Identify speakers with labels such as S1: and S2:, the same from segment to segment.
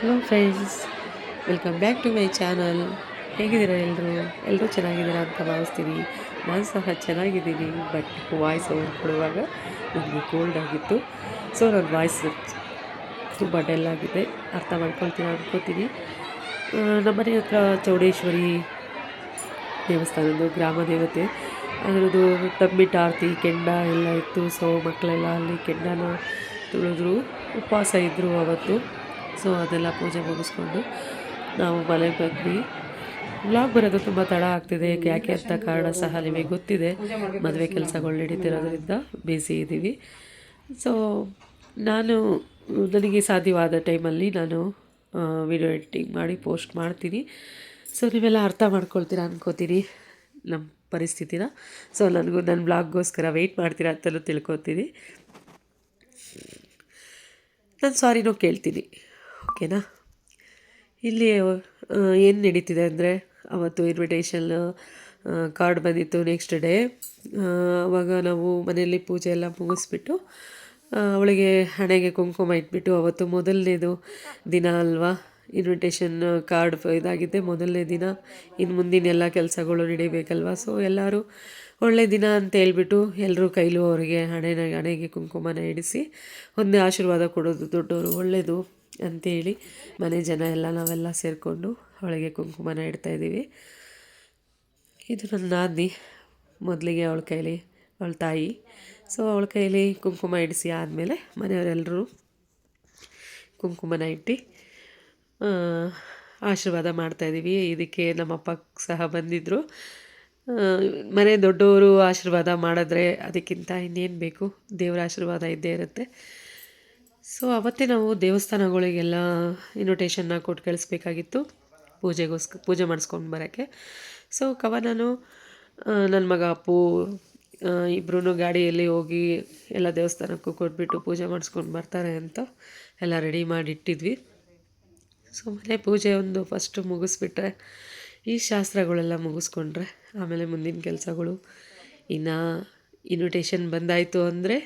S1: Hello friends, welcome back to my channel. ಹೇಗಿದ್ದೀರಾ ಎಲ್ಲರೂ ಎಲ್ಲರೂ ಚೆನ್ನಾಗಿದ್ದೀರಾ ಅಂತ ಭಾವಿಸ್ತೀನಿ. ನಾನು ಸಹ ಚೆನ್ನಾಗಿದ್ದೀನಿ, ಬಟ್ ವಾಯ್ಸ್ ಓವರ್ ಕೊಡುವಾಗ ನನಗೆ ಕೋಲ್ಡ್ ಆಗಿತ್ತು. ಸೊ ನನ್ನ ವಾಯ್ಸ್ ತುಂಬ ಡಲ್ ಆಗಿದೆ. ಅರ್ಥ ಮಾಡ್ಕೊಳ್ತೀನಿ ಅನ್ಕೋತೀನಿ. ನಮ್ಮ ಮನೆ ಹತ್ರ ಚೌಡೇಶ್ವರಿ ದೇವಸ್ಥಾನದ್ದು ಗ್ರಾಮ ದೇವತೆ. ಅದರದ್ದು ತಂಬಿಟ್ಟು ಆರತಿ ಕೆಂಡ ಎಲ್ಲ ಇತ್ತು. ಸೊ ಮಕ್ಕಳೆಲ್ಲ ಅಲ್ಲಿ ಕೆಂಡನ ತುಳಿದ್ರು. ಉಪವಾಸ ಇದ್ದರು ಅವತ್ತು. ಸೊ ಅದೆಲ್ಲ ಪೂಜೆ ಮುಗಿಸ್ಕೊಂಡು ನಾವು ಮನೆಗೆ ಬಂದ್ವಿ. ಬ್ಲಾಗ್ ಬರೋದು ತುಂಬ ತಡ ಆಗ್ತಿದೆ, ಯಾಕೆ ಅಂತ ಕಾರಣ ಸಹ ನಿಮಗೆ ಗೊತ್ತಿದೆ. ಮದುವೆ ಕೆಲಸಗಳು ನಡೀತಿರೋದ್ರಿಂದ ಬ್ಯುಸಿ ಇದ್ದೀವಿ. ಸೊ ನಾನು, ನನಗೆ ಸಾಧ್ಯವಾದ ಟೈಮಲ್ಲಿ ನಾನು ವಿಡಿಯೋ ಎಡಿಟಿಂಗ್ ಮಾಡಿ ಪೋಸ್ಟ್ ಮಾಡ್ತೀನಿ. ಸೊ ನೀವೆಲ್ಲ ಅರ್ಥ ಮಾಡ್ಕೊಳ್ತೀರಾ ಅನ್ಕೋತೀನಿ ನಮ್ಮ ಪರಿಸ್ಥಿತಿನ? ಸೊ ನನಗೂ ನನ್ನ ಬ್ಲಾಗ್ಗೋಸ್ಕರ ವೆಯ್ಟ್ ಮಾಡ್ತೀರಾ ಅಂತಲೂ ತಿಳ್ಕೊತೀನಿ ನಾನು ಸಾರಿನೂ ಕೇಳ್ತೀನಿ. ಓಕೆನಾ? ಇಲ್ಲಿ ಏನು ನಡೀತಿದೆ ಅಂದರೆ ಅವತ್ತು ಇನ್ವಿಟೇಷನ್ ಕಾರ್ಡ್ ಬಂದಿತ್ತು ನೆಕ್ಸ್ಟ್ ಡೇ ಆವಾಗ ನಾವು ಮನೆಯಲ್ಲಿ ಪೂಜೆ ಎಲ್ಲ ಮುಗಿಸ್ಬಿಟ್ಟು ಅವಳಿಗೆ ಹಣೆಗೆ ಕುಂಕುಮ ಇಟ್ಬಿಟ್ಟು ಅವತ್ತು ಮೊದಲನೇದು ದಿನ ಅಲ್ವಾ? ಇನ್ವಿಟೇಷನ್ ಕಾರ್ಡ್ ಇದಾಗಿದೆ ಮೊದಲನೇ ದಿನ ಇನ್ನು ಮುಂದಿನ ಎಲ್ಲ ಕೆಲಸಗಳು ನಡಿಬೇಕಲ್ವ? ಸೊ ಎಲ್ಲರೂ ಒಳ್ಳೆ ದಿನ ಅಂತ ಹೇಳ್ಬಿಟ್ಟು ಎಲ್ಲರೂ ಕೈಲೂ ಅವರಿಗೆ ಹಣೆನ, ಹಣೆಗೆ ಕುಂಕುಮನ ಇಡಿಸಿ ಒಂದೇ ಆಶೀರ್ವಾದ ಕೊಡೋದು ದೊಡ್ಡವರು ಒಳ್ಳೆಯದು ಅಂತೇಳಿ ಮನೆ ಜನ ಎಲ್ಲ ನಾವೆಲ್ಲ ಸೇರಿಕೊಂಡು ಅವಳಿಗೆ ಕುಂಕುಮನ ಇಡ್ತಾ ಇದ್ದೀವಿ. ಇದು ನನ್ನ ನಾದಿನಿ. ಮೊದಲಿಗೆ ಅವಳ ಕೈಲಿ ಅವಳ ತಾಯಿ. ಸೊ ಅವಳ ಕೈಲಿ ಕುಂಕುಮ ಇಡಿಸಿ ಆದಮೇಲೆ ಮನೆಯವರೆಲ್ಲರೂ ಕುಂಕುಮನ ಇಟ್ಟು ಆಶೀರ್ವಾದ ಮಾಡ್ತಾಯಿದ್ದೀವಿ ಇದಕ್ಕೆ ನಮ್ಮಪ್ಪ ಸಹ ಬಂದಿದ್ದರು ಮನೆ ದೊಡ್ಡವರು ಆಶೀರ್ವಾದ ಮಾಡಿದ್ರೆ ಅದಕ್ಕಿಂತ ಇನ್ನೇನು ಬೇಕು? ದೇವರ ಆಶೀರ್ವಾದ ಇದ್ದೇ ಇರುತ್ತೆ. ಸೊ ಅವತ್ತೇ ನಾವು ದೇವಸ್ಥಾನಗಳಿಗೆಲ್ಲ ಇನ್ವಿಟೇಷನ್ನ ಕೊಟ್ಟು ಕಳಿಸ್ಬೇಕಾಗಿತ್ತು. ಪೂಜೆಗೋಸ್ಕ ಪೂಜೆ ಮಾಡಿಸ್ಕೊಂಡು ಬರೋಕ್ಕೆ. ಸೊ ಕವನನು ನನ್ನ ಮಗ ಅಪ್ಪು ಇಬ್ಬರೂ ಗಾಡಿಯಲ್ಲಿ ಹೋಗಿ ಎಲ್ಲ ದೇವಸ್ಥಾನಕ್ಕೂ ಕೊಟ್ಬಿಟ್ಟು ಪೂಜೆ ಮಾಡಿಸ್ಕೊಂಡು ಬರ್ತಾರೆ ಅಂತ ಎಲ್ಲ ರೆಡಿ ಮಾಡಿ ಇಟ್ಟಿದ್ವಿ ಸೊ ಮನೆ ಪೂಜೆ ಒಂದು ಫಸ್ಟು ಮುಗಿಸ್ಬಿಟ್ರೆ, ಈ ಶಾಸ್ತ್ರಗಳೆಲ್ಲ ಮುಗಿಸ್ಕೊಂಡ್ರೆ, ಆಮೇಲೆ ಮುಂದಿನ ಕೆಲಸಗಳು. ಇನ್ನು ಇನ್ವಿಟೇಷನ್ ಬಂದಾಯಿತು ಅಂದರೆ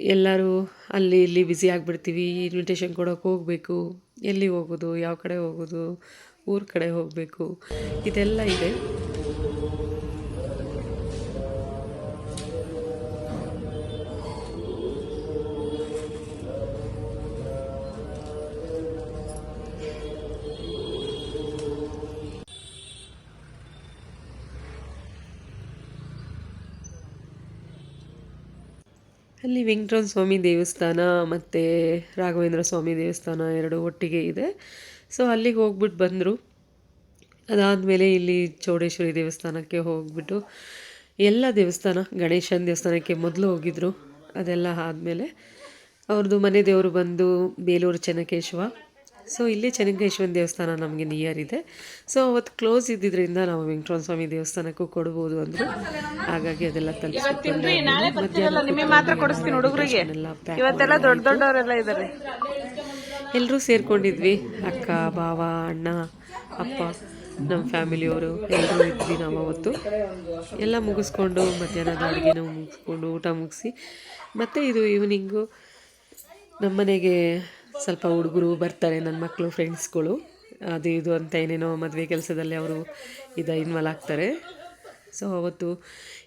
S1: ಎಲ್ಲರೂ ಅಲ್ಲಿ ಇಲ್ಲಿ ಬ್ಯುಸಿ ಆಗಿಬಿಡ್ತೀವಿ ಇನ್ವಿಟೇಷನ್ ಕೊಡೋಕೆ ಹೋಗಬೇಕು. ಎಲ್ಲಿ ಹೋಗೋದು, ಯಾವ ಕಡೆ ಹೋಗೋದು, ಊರ ಕಡೆ ಹೋಗಬೇಕು, ಇದೆಲ್ಲ ಇದೆ. ಅಲ್ಲಿ ವೆಂಕಟರಮಣ ಸ್ವಾಮಿ ದೇವಸ್ಥಾನ ಮತ್ತು ರಾಘವೇಂದ್ರ ಸ್ವಾಮಿ ದೇವಸ್ಥಾನ ಎರಡು ಒಟ್ಟಿಗೆ ಇದೆ. ಸೊ ಅಲ್ಲಿಗೆ ಹೋಗ್ಬಿಟ್ಟು ಬಂದರು. ಅದಾದಮೇಲೆ ಇಲ್ಲಿ ಚೌಡೇಶ್ವರಿ ದೇವಸ್ಥಾನಕ್ಕೆ ಹೋಗ್ಬಿಟ್ಟು ಎಲ್ಲ ದೇವಸ್ಥಾನ, ಗಣೇಶನ ದೇವಸ್ಥಾನಕ್ಕೆ ಮೊದಲು ಹೋಗಿದ್ರು. ಅದೆಲ್ಲ ಆದಮೇಲೆ ಅವ್ರದ್ದು ಮನೆ ದೇವರು ಬಂದು ಬೇಲೂರು ಚೆನ್ನಕೇಶವ ಸೊ ಇಲ್ಲಿ ಚೆನ್ನಕೇಶವನ ದೇವಸ್ಥಾನ ನಮಗೆ ನಿಯರ್ ಇದೆ. ಸೊ ಅವತ್ತು ಕ್ಲೋಸ್ ಇದ್ದಿದ್ದರಿಂದ ನಾವು ವೆಂಕಟರಮಣ ಸ್ವಾಮಿ ದೇವಸ್ಥಾನಕ್ಕೂ ಕೊಡ್ಬೋದು ಅಂದರು. ಹಾಗಾಗಿ ಅದೆಲ್ಲ
S2: ಇದ್ದಾರೆ
S1: ಎಲ್ಲರೂ ಸೇರ್ಕೊಂಡಿದ್ವಿ ಅಕ್ಕ ಬಾವ ಅಣ್ಣ ಅಪ್ಪ ನಮ್ಮ ಫ್ಯಾಮಿಲಿಯವರು ಎಲ್ಲರೂ ಇದ್ವಿ ನಾವು ಅವತ್ತು. ಎಲ್ಲ ಮುಗಿಸ್ಕೊಂಡು ಮಧ್ಯಾಹ್ನದ ಅಡುಗೆನೂ ಮುಗಿಸ್ಕೊಂಡು ಊಟ ಮುಗಿಸಿ ಮತ್ತು ಇದು ಈವ್ನಿಂಗು ನಮ್ಮನೆಗೆ ಸ್ವಲ್ಪ ಹುಡುಗರು ಬರ್ತಾರೆ ನನ್ನ ಮಕ್ಕಳು ಫ್ರೆಂಡ್ಸ್ಗಳು ಅದು ಇದು ಅಂತ ಏನೇನೋ ಮದುವೆ ಕೆಲಸದಲ್ಲಿ ಅವರು ಇದು ಇನ್ವಾಲ್ವ್ ಆಗ್ತಾರೆ. ಸೊ ಅವತ್ತು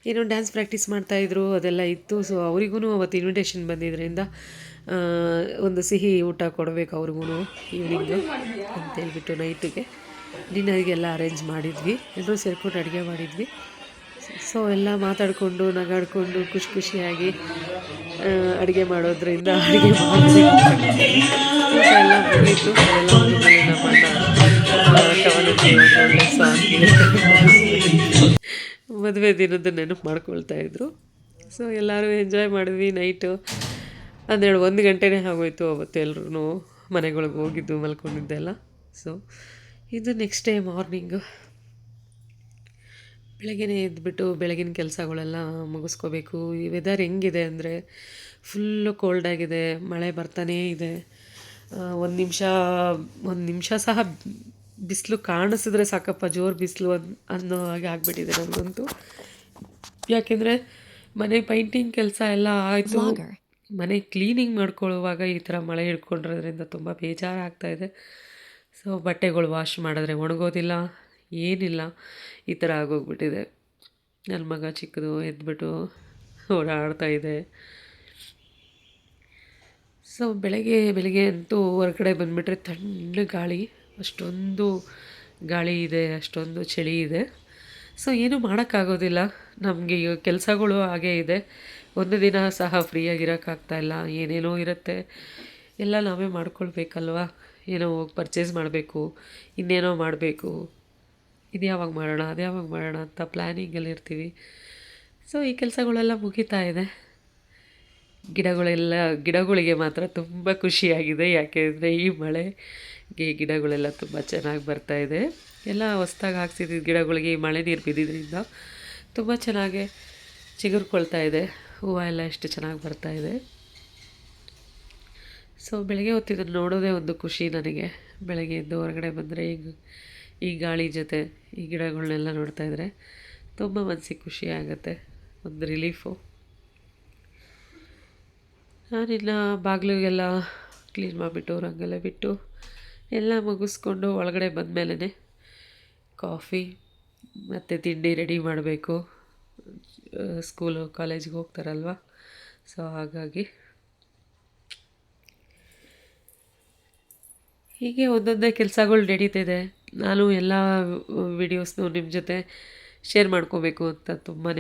S1: ಏನೋ ಡ್ಯಾನ್ಸ್ ಪ್ರಾಕ್ಟೀಸ್ ಮಾಡ್ತಾಯಿದ್ರು ಅದೆಲ್ಲ ಇತ್ತು. ಸೊ ಅವರಿಗೂ ಅವತ್ತು ಇನ್ವಿಟೇಷನ್ ಬಂದಿದ್ದರಿಂದ ಒಂದು ಸಿಹಿ ಊಟ ಕೊಡಬೇಕು ಅವ್ರಿಗೂ ಈವ್ನಿಂಗು ಅಂತೇಳ್ಬಿಟ್ಟು ನೈಟಿಗೆ ಡಿನ್ನರಿಗೆಲ್ಲ ಅರೇಂಜ್ ಮಾಡಿದ್ವಿ. ಎಲ್ಲರೂ ಸೇರ್ಕೊಂಡು ಅಡುಗೆ ಮಾಡಿದ್ವಿ. ಸೊ ಎಲ್ಲ ಮಾತಾಡಿಕೊಂಡು, ನಗಾಡಿಕೊಂಡು, ಖುಷಿ ಖುಷಿಯಾಗಿ ಅಡುಗೆ ಮಾಡೋದ್ರಿಂದ ಅಡುಗೆ ಮದುವೆ ದಿನದ ನೆನಪು ಮಾಡ್ಕೊಳ್ತಾ ಇದ್ರು. ಸೊ ಎಲ್ಲರೂ ಎಂಜಾಯ್ ಮಾಡಿದ್ವಿ ನೈಟು ಹನ್ನೆರಡು, ಒಂದು ಗಂಟೆನೇ ಆಗೋಯ್ತು ಅವತ್ತು ಎಲ್ಲರೂ ಮನೆಗಳಿಗೆ ಹೋಗಿದ್ದು, ಮಲ್ಕೊಂಡಿದ್ದೆಲ್ಲ. ಸೊ ಇದು ನೆಕ್ಸ್ಟ್ ಡೇ ಮಾರ್ನಿಂಗು ಬೆಳಗ್ಗೆನೇ ಎದ್ಬಿಟ್ಟು ಬೆಳಗಿನ ಕೆಲಸಗಳೆಲ್ಲ ಮುಗಿಸ್ಕೋಬೇಕು. ಈ ವೆದರ್ ಹೆಂಗಿದೆ ಅಂದರೆ ಫುಲ್ಲು ಕೋಲ್ಡ್ ಆಗಿದೆ ಮಳೆ ಬರ್ತಾನೇ ಇದೆ. ಒಂದು ನಿಮಿಷ ಒಂದು ನಿಮಿಷ ಸಹ ಬಿಸಿಲು ಕಾಣಿಸಿದ್ರೆ ಸಾಕಪ್ಪ ಜೋರು ಬಿಸಿಲು ಅನ್ ಅನ್ನೋ ಹಾಗೆ ಆಗಿಬಿಟ್ಟಿದೆ ನನಗಂತೂ ಯಾಕೆಂದರೆ ಮನೆ ಪೈಂಟಿಂಗ್ ಕೆಲಸ ಎಲ್ಲ ಆಯಿತು. ಮನೆ ಕ್ಲೀನಿಂಗ್ ಮಾಡ್ಕೊಳ್ಳುವಾಗ ಈ ಥರ ಮಳೆ ಹಿಡ್ಕೊಂಡಿರೋದ್ರಿಂದ ತುಂಬ ಬೇಜಾರಾಗ್ತಾಯಿದೆ ಸೊ ಬಟ್ಟೆಗಳು ವಾಶ್ ಮಾಡಿದ್ರೆ ಒಣಗೋದಿಲ್ಲ. ಏನಿಲ್ಲ. ಈ ಥರ ಆಗೋಗ್ಬಿಟ್ಟಿದೆ. ನನ್ನ ಮಗ ಚಿಕ್ಕದು ಎದ್ಬಿಟ್ಟು ಓಡಾಡ್ತಾ ಇದೆ. ಸೊ ಬೆಳಗ್ಗೆ ಬೆಳಗ್ಗೆ ಅಂತೂ ಹೊರಗಡೆ ಬಂದುಬಿಟ್ರೆ ತಣ್ಣ ಗಾಳಿ, ಅಷ್ಟೊಂದು ಗಾಳಿ ಇದೆ, ಅಷ್ಟೊಂದು ಚಳಿ ಇದೆ. ಸೊ ಏನೂ ಮಾಡೋಕ್ಕಾಗೋದಿಲ್ಲ. ನಮಗೆ ಈಗ ಕೆಲಸಗಳು ಹಾಗೇ ಇದೆ. ಒಂದು ದಿನ ಸಹ ಫ್ರೀಯಾಗಿರೋಕ್ಕಾಗ್ತಾಯಿಲ್ಲ ಏನೇನೋ ಇರುತ್ತೆ. ಎಲ್ಲ ನಾವೇ ಮಾಡ್ಕೊಳ್ಬೇಕಲ್ವ? ಏನೋ ಹೋಗಿ ಪರ್ಚೇಸ್ ಮಾಡಬೇಕು. ಇನ್ನೇನೋ ಮಾಡಬೇಕು. ಇದು ಯಾವಾಗ ಮಾಡೋಣ, ಅದು ಯಾವಾಗ ಮಾಡೋಣ ಅಂತ ಪ್ಲ್ಯಾನಿಂಗಲ್ಲಿ ಇರ್ತೀವಿ. ಸೊ ಈ ಕೆಲಸಗಳೆಲ್ಲ ಮುಗಿತಾ ಇದೆ. ಗಿಡಗಳೆಲ್ಲ, ಗಿಡಗಳಿಗೆ ಮಾತ್ರ ತುಂಬ ಖುಷಿಯಾಗಿದೆ. ಯಾಕೆಂದರೆ ಈ ಮಳೆಗೆ ಗಿಡಗಳೆಲ್ಲ ತುಂಬ ಚೆನ್ನಾಗಿ ಬರ್ತಾ ಇದೆ. ಎಲ್ಲ ಹೊಸ್ದಾಗಿ ಹಾಕ್ಸಿದ ಗಿಡಗಳಿಗೆ ಈ ಮಳೆ ನೀರು ಬಿದ್ದಿದ್ದರಿಂದ ತುಂಬ ಚೆನ್ನಾಗಿ ಚಿಗುರ್ಕೊಳ್ತಾ ಇದೆ. ಹೂವು ಎಲ್ಲ ಎಷ್ಟು ಚೆನ್ನಾಗಿ ಬರ್ತಾ ಇದೆ. ಸೊ ಬೆಳಗ್ಗೆ ಹೊತ್ತಿದ್ದು ನೋಡೋದೇ ಒಂದು ಖುಷಿ ನನಗೆ. ಬೆಳಗ್ಗೆ ಎದ್ದು ಹೊರಗಡೆ ಬಂದರೆ ಈಗ ಈ ಗಾಳಿ ಜೊತೆ ಈ ಗಿಡಗಳನ್ನೆಲ್ಲ ನೋಡ್ತಾ ಇದ್ದರೆ ತುಂಬ ಮನಸ್ಸಿಗೆ ಖುಷಿ ಆಗುತ್ತೆ, ಒಂದು ರಿಲೀಫು ನಾನಿನ್ನು ಬಾಗಿಲಿಗೆಲ್ಲ ಕ್ಲೀನ್ ಮಾಡಿಬಿಟ್ಟು, ರಂಗೆಲ್ಲ ಬಿಟ್ಟು ಎಲ್ಲ ಮುಗಿಸ್ಕೊಂಡು ಒಳಗಡೆ ಬಂದಮೇಲೆ ಕಾಫಿ ಮತ್ತು ತಿಂಡಿ ರೆಡಿ ಮಾಡಬೇಕು. ಸ್ಕೂಲು ಕಾಲೇಜ್ಗೆ ಹೋಗ್ತಾರಲ್ವ? ಸೊ ಹಾಗಾಗಿ ಹೀಗೆ ಒಂದೊಂದೇ ಕೆಲಸಗಳು ನಡೀತಿದೆ. ನಾನು ಎಲ್ಲ ವಿಡಿಯೋಸ್ನು ನಿಮ್ಮ ಜೊತೆ ಶೇರ್ ಮಾಡ್ಕೋಬೇಕು ಅಂತ ತುಂಬಾ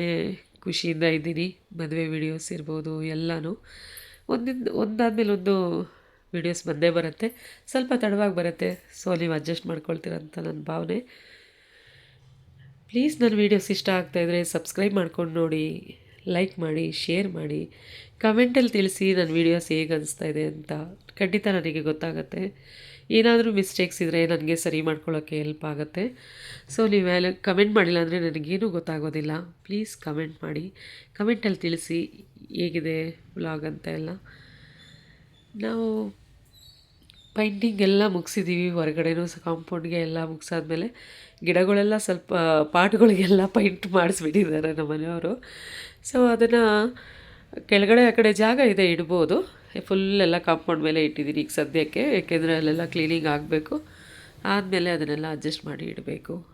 S1: ಖುಷಿಯಿಂದ ಇದ್ದೀನಿ. ಮದುವೆ ವಿಡಿಯೋಸ್ ಇರ್ಬೋದು, ಎಲ್ಲನೂ. ಒಂದಿಂದ ಒಂದಾದಮೇಲೆ ಒಂದು ವಿಡಿಯೋಸ್ ಬಂದೇ ಬರುತ್ತೆ. ಸ್ವಲ್ಪ ತಡವಾಗಿ ಬರುತ್ತೆ ಸೊ ನೀವು ಅಡ್ಜಸ್ಟ್ ಮಾಡ್ಕೊಳ್ತೀರಂತ ನನ್ನ ಭಾವನೆ. ಪ್ಲೀಸ್ ನನ್ನ ವೀಡಿಯೋಸ್ ಇಷ್ಟ ಆಗ್ತಾಯಿದ್ರೆ ಸಬ್ಸ್ಕ್ರೈಬ್ ಮಾಡ್ಕೊಂಡು ನೋಡಿ ಲೈಕ್ ಮಾಡಿ ಶೇರ್ ಮಾಡಿ. ಕಮೆಂಟಲ್ಲಿ ತಿಳಿಸಿ ನನ್ನ ವೀಡಿಯೋಸ್ ಹೇಗೆ ಅನಿಸ್ತಾ ಇದೆ ಅಂತ ಖಂಡಿತ ನನಗೆ ಗೊತ್ತಾಗುತ್ತೆ. ಏನಾದರೂ ಮಿಸ್ಟೇಕ್ಸ್ ಇದ್ದರೆ ನನಗೆ ಸರಿ ಮಾಡ್ಕೊಳ್ಳೋಕ್ಕೆ ಹೆಲ್ಪ್ ಆಗುತ್ತೆ. ಸೊ ನೀವೆಲ್ಲ ಕಮೆಂಟ್ ಮಾಡಿಲ್ಲ ಅಂದರೆ ನನಗೇನು ಗೊತ್ತಾಗೋದಿಲ್ಲ. ಪ್ಲೀಸ್ ಕಮೆಂಟ್ ಮಾಡಿ. ಕಮೆಂಟಲ್ಲಿ ತಿಳಿಸಿ ಹೇಗಿದೆ ವ್ಲಾಗ್ ಅಂತ ಎಲ್ಲ. ನಾವು ಪೈಂಟಿಂಗ್ ಎಲ್ಲ ಮುಗಿಸಿದ್ದೀವಿ ಹೊರಗಡೆನೂ ಕಾಂಪೌಂಡ್ಗೆ ಎಲ್ಲ ಮುಗಿಸಾದ್ಮೇಲೆ ಗಿಡಗಳೆಲ್ಲ ಸ್ವಲ್ಪ, ಪಾಟ್ಗಳಿಗೆಲ್ಲ ಪೈಂಟ್ ಮಾಡಿಸ್ಬಿಟ್ಟಿದ್ದಾರೆ ನಮ್ಮ ಮನೆಯವರು. ಸೊ ಅದನ್ನು ಕೆಳಗಡೆ ಆ ಕಡೆ ಜಾಗ ಇದೆ, ಇಡ್ಬೋದು. ಫುಲ್ ಎಲ್ಲ ಕಾಂಪೌಂಡ್ ಮೇಲೆ ಇಟ್ಟಿದ್ದೀನಿ ಈಗ ಸದ್ಯಕ್ಕೆ ಏಕೆಂದರೆ ಅಲ್ಲೆಲ್ಲ ಕ್ಲೀನಿಂಗ್ ಆಗಬೇಕು. ಆದಮೇಲೆ ಅದನ್ನೆಲ್ಲ ಅಡ್ಜಸ್ಟ್ ಮಾಡಿ ಇಡಬೇಕು.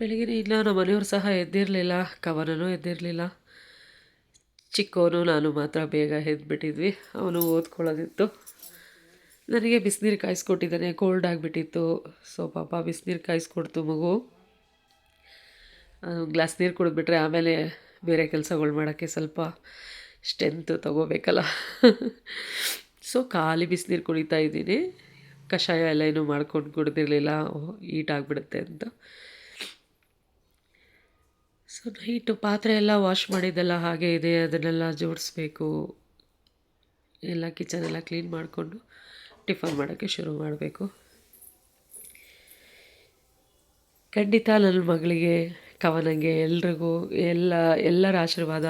S1: ಬೆಳಗ್ಗೆ ಇಲ್ಲ ನಮ್ಮ ಮನೆಯವ್ರು ಸಹ ಎದ್ದಿರಲಿಲ್ಲ ಕವನೂ ಎದ್ದಿರಲಿಲ್ಲ. ಚಿಕ್ಕವನು ನಾನು ಮಾತ್ರ ಬೇಗ ಎದ್ಬಿಟ್ಟಿದ್ವಿ. ಅವನು ಓದ್ಕೊಳ್ಳೋದಿತ್ತು. ನನಗೆ ಬಿಸಿನೀರು ಕಾಯಿಸ್ಕೊಟ್ಟಿದ್ದಾನೆ ಕೋಲ್ಡ್ ಆಗಿಬಿಟ್ಟಿತ್ತು. ಸೊ ಪಾಪ ಬಿಸಿನೀರು ಕಾಯಿಸ್ಕೊಡ್ತು ಮಗು. ಗ್ಲಾಸ್ ನೀರು ಕುಡಿದ್ಬಿಟ್ರೆ ಆಮೇಲೆ ಬೇರೆ ಕೆಲಸಗಳು ಮಾಡೋಕ್ಕೆ ಸ್ವಲ್ಪ ಸ್ಟ್ರೆಂತ್ ತೊಗೋಬೇಕಲ್ಲ. ಸೊ ಖಾಲಿ ಬಿಸಿನೀರು ಕುಡಿತಾ ಇದ್ದೀನಿ. ಕಷಾಯ ಎಲ್ಲ ಏನೂ ಮಾಡ್ಕೊಂಡು ಕುಡ್ದಿರಲಿಲ್ಲ. ಆಗಿಬಿಡುತ್ತೆ ಅಂತ. ಸೊ ನೈಟು ಪಾತ್ರೆ ಎಲ್ಲ ವಾಶ್ ಮಾಡಿದ್ದೆಲ್ಲ ಹಾಗೆ ಇದೆ. ಅದನ್ನೆಲ್ಲ ಜೋಡಿಸ್ಬೇಕು. ಎಲ್ಲ ಕಿಚನ್ ಎಲ್ಲ ಕ್ಲೀನ್ ಮಾಡಿಕೊಂಡು ಟಿಫನ್ ಮಾಡೋಕ್ಕೆ ಶುರು ಮಾಡಬೇಕು. ಖಂಡಿತ ನನ್ನ ಮಗಳಿಗೆ, ಕವನಂಗೆ, ಎಲ್ರಿಗೂ ಎಲ್ಲ, ಎಲ್ಲರ ಆಶೀರ್ವಾದ.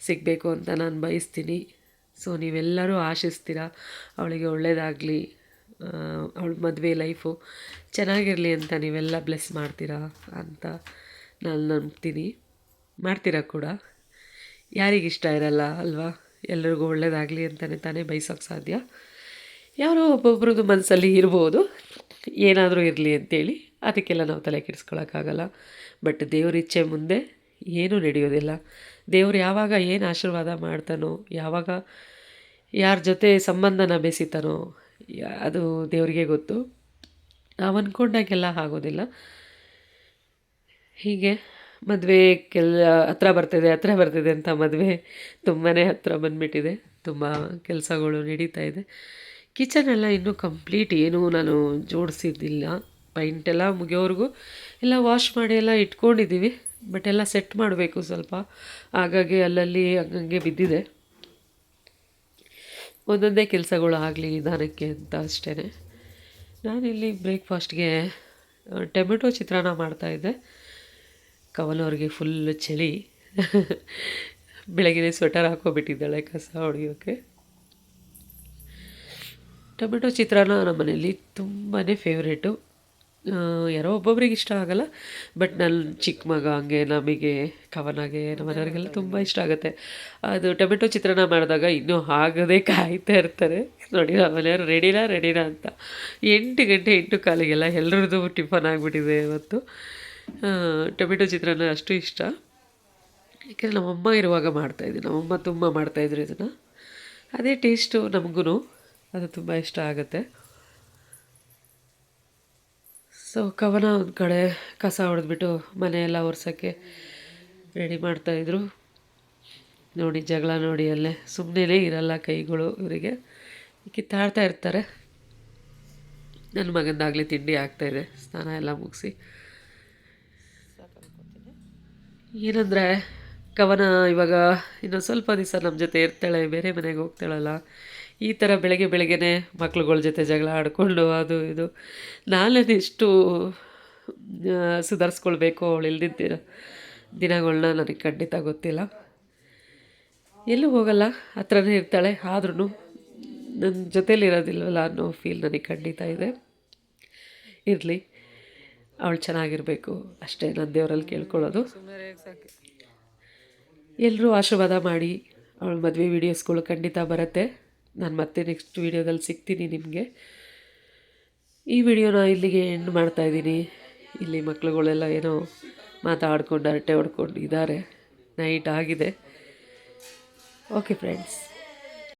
S1: ಸಿಗಬೇಕು ಅಂತ ನಾನು ಬಯಸ್ತೀನಿ. ಸೊ ನೀವೆಲ್ಲರೂ ಆಶಿಸ್ತೀರ? ಅವಳಿಗೆ ಒಳ್ಳೆಯದಾಗಲಿ ಅವಳ ಮದುವೆ ಲೈಫು ಚೆನ್ನಾಗಿರಲಿ ಅಂತ ನೀವೆಲ್ಲ ಬ್ಲೆಸ್ ಮಾಡ್ತೀರಾ ಅಂತ ನಾನು ನಂಬ್ತೀನಿ. ಮಾಡ್ತೀರಾ ಕೂಡ? ಯಾರಿಗಿಷ್ಟ ಇರಲ್ಲ ಅಲ್ವಾ? ಎಲ್ರಿಗೂ ಒಳ್ಳೆಯದಾಗಲಿ ಅಂತಲೇ ತಾನೇ ಬಯಸೋಕ್ಕೆ ಸಾಧ್ಯ. ಯಾರೋ ಒಬ್ಬೊಬ್ರದ್ದು ಮನಸ್ಸಲ್ಲಿ ಇರ್ಬೋದು. ಏನಾದರೂ ಇರಲಿ ಅಂತೇಳಿ. ಅದಕ್ಕೆಲ್ಲ ನಾವು ತಲೆ ಕೆಡಿಸ್ಕೊಳಕ್ಕಾಗಲ್ಲ. ಬಟ್ ದೇವರ ಇಚ್ಛೆ ಮುಂದೆ ಏನೂ ನಡೆಯೋದಿಲ್ಲ. ದೇವ್ರು ಯಾವಾಗ ಏನು ಆಶೀರ್ವಾದ ಮಾಡ್ತಾನೋ, ಯಾವಾಗ ಯಾರ ಜೊತೆ ಸಂಬಂಧನ ಬೆಸಿತಾನೋ ಅದು ದೇವರಿಗೆ ಗೊತ್ತು. ನಾವು ಅಂದ್ಕೊಂಡಾಗೆಲ್ಲ ಆಗೋದಿಲ್ಲ. ಹೀಗೆ ಮದುವೆ ಕೆಲ ಹತ್ರ ಬರ್ತಿದೆ ಹತ್ರ ಬರ್ತಿದೆ ಅಂತ ಮದುವೆ ತುಂಬಾ ಹತ್ರ ಬಂದುಬಿಟ್ಟಿದೆ. ತುಂಬ ಕೆಲಸಗಳು ನಡೀತಾ ಇದೆ. ಕಿಚನ್ ಎಲ್ಲ ಇನ್ನೂ ಕಂಪ್ಲೀಟ್ ಏನೂ ನಾನು ಜೋಡಿಸಿದ್ದಿಲ್ಲ. ಪೈಂಟೆಲ್ಲ ಮುಗಿಯೋವರೆಗೂ ಎಲ್ಲ ವಾಶ್ ಮಾಡಿ ಎಲ್ಲ ಇಟ್ಕೊಂಡಿದ್ದೀವಿ. ಬಟ್ ಎಲ್ಲ ಸೆಟ್ ಮಾಡಬೇಕು ಸ್ವಲ್ಪ. ಹಾಗಾಗಿ ಅಲ್ಲಲ್ಲಿ ಹಂಗಂಗೆ ಬಿದ್ದಿದೆ. ಒಂದೊಂದೇ ಕೆಲಸಗಳು ಆಗಲಿ ನಿಧಾನಕ್ಕೆ ಅಂತ ಅಷ್ಟೇ ನಾನಿಲ್ಲಿ ಬ್ರೇಕ್ಫಾಸ್ಟ್ಗೆ ಟೊಮೆಟೊ ಚಿತ್ರಾನ್ನ ಮಾಡ್ತಾಯಿದ್ದೆ ಕವಲವ್ರಿಗೆ ಫುಲ್ ಚಳಿ. ಬೆಳಗ್ಗೆ ಸ್ವೆಟರ್ ಹಾಕೋಬಿಟ್ಟಿದ್ದಾಳೆ ಕಸ ಹೊಡಿಯೋಕ್ಕೆ ಟೊಮೆಟೊ ಚಿತ್ರಾನ್ನ ನಮ್ಮ ಮನೇಲಿ ತುಂಬಾ ಫೇವ್ರೇಟು ಯಾರೋ ಒಬ್ಬೊಬ್ರಿಗೆ ಇಷ್ಟ ಆಗಲ್ಲ. ಬಟ್ ನನ್ನ ಚಿಕ್ಕ ಮಗ ಹಂಗೆ ನಮಗೆ ಕವನಾಗೆ ನಮ್ಮ ಮನೆಯವ್ರಿಗೆಲ್ಲ ತುಂಬ ಇಷ್ಟ ಆಗುತ್ತೆ. ಅದು ಟೊಮೆಟೊ ಚಿತ್ರಾನ್ನ ಮಾಡಿದಾಗ ಇನ್ನೂ ಆಗದೆ ಕಾಯ್ತಾ ಇರ್ತಾರೆ. ನೋಡಿ, ನಮ್ಮ ಮನೆಯವರು ರೆಡಿನಾ ರೆಡಿನಾ ಅಂತ. ಎಂಟು ಗಂಟೆ, ಎಂಟು ಕಾಲಿಗೆಲ್ಲ ಎಲ್ಲರದ್ದು ಟಿಫನ್ ಆಗಿಬಿಟ್ಟಿದೆ ಇವತ್ತು. ಟೊಮೆಟೊ ಚಿತ್ರಾನ್ನ ಅಷ್ಟು ಇಷ್ಟ. ಯಾಕೆಂದರೆ ನಮ್ಮಮ್ಮ ಇರುವಾಗ ಮಾಡ್ತಾಯಿದ್ದೆ ನಮ್ಮಮ್ಮ ತುಂಬ ಮಾಡ್ತಾಯಿದ್ರು ಇದನ್ನು. ಅದೇ ಟೇಸ್ಟು ನಮಗೂ ಅದು ತುಂಬ ಇಷ್ಟ ಆಗುತ್ತೆ. ಸೊ ಕವನ ಒಂದು ಕಡೆ ಕಸ ಹೊಡೆದ್ಬಿಟ್ಟು ಮನೆಯೆಲ್ಲ ಒರೆಸೋಕ್ಕೆ ರೆಡಿ ಮಾಡ್ತಾಯಿದ್ರು ನೋಡಿ, ಜಗಳ ನೋಡಿ ಅಲ್ಲೇ ಸುಮ್ಮನೆ ಇರಲ್ಲ ಕೈಗಳು ಇವರಿಗೆ. ಕಿತ್ತಾಡ್ತಾ ಇರ್ತಾರೆ. ನನ್ನ ಮಗಂದಾಗಲಿ ತಿಂಡಿ ಆಗ್ತಾಯಿದೆ ಸ್ನಾನ ಎಲ್ಲ ಮುಗಿಸಿ. ಏನಂದರೆ, ಕವನ ಇವಾಗ ಇನ್ನೊಂದು ಸ್ವಲ್ಪ ದಿವಸ ನಮ್ಮ ಜೊತೆ ಇರ್ತಾಳೆ, ಬೇರೆ ಮನೆಗೆ ಹೋಗ್ತಾಳಲ್ಲ. ಈ ಥರ ಬೆಳಗ್ಗೆ ಬೆಳಗ್ಗೆನೆ ಮಕ್ಳುಗಳ ಜೊತೆ ಜಗಳ ಆಡಿಕೊಂಡು ಅದು ಇದು. ನಾನೇನೆಷ್ಟು ಸುಧಾರಿಸ್ಕೊಳ್ಬೇಕು ಅವಳು ಇಲ್ದಿದ್ದ ದಿನಗಳನ್ನ ನನಗೆ ಖಂಡಿತ ಗೊತ್ತಿಲ್ಲ. ಎಲ್ಲೂ ಹೋಗಲ್ಲ, ಹತ್ರನೇ ಇರ್ತಾಳೆ ಆದ್ರೂ ನನ್ನ ಜೊತೇಲಿರೋದಿಲ್ವಲ್ಲ ಅನ್ನೋ ಫೀಲ್ ನನಗೆ ಖಂಡಿತ ಇದೆ. ಇರಲಿ, ಅವಳು ಚೆನ್ನಾಗಿರಬೇಕು, ಅಷ್ಟೇ ನನ್ನ ದೇವರಲ್ಲಿ ಕೇಳ್ಕೊಳ್ಳೋದು. ಎಲ್ಲರೂ ಆಶೀರ್ವಾದ ಮಾಡಿ, ಅವಳ ಮದುವೆ ವೀಡಿಯೋಸ್ಗಳು ಖಂಡಿತ ಬರುತ್ತೆ. ನಾನು ಮತ್ತೆ ನೆಕ್ಸ್ಟ್ ವೀಡಿಯೋದಲ್ಲಿ ಸಿಗ್ತೀನಿ ನಿಮಗೆ. ಈ ವಿಡಿಯೋನ ಇಲ್ಲಿಗೆ ಎಂಡ್ ಮಾಡ್ತಾಯಿದ್ದೀನಿ ಇಲ್ಲಿ ಮಕ್ಕಳುಗಳೆಲ್ಲ ಏನೋ ಮಾತಾಡ್ಕೊಂಡು, ಹರಟೆ ಹೊಡ್ಕೊಂಡು ಇದ್ದಾರೆ. ನೈಟ್ ಆಗಿದೆ. Okay friends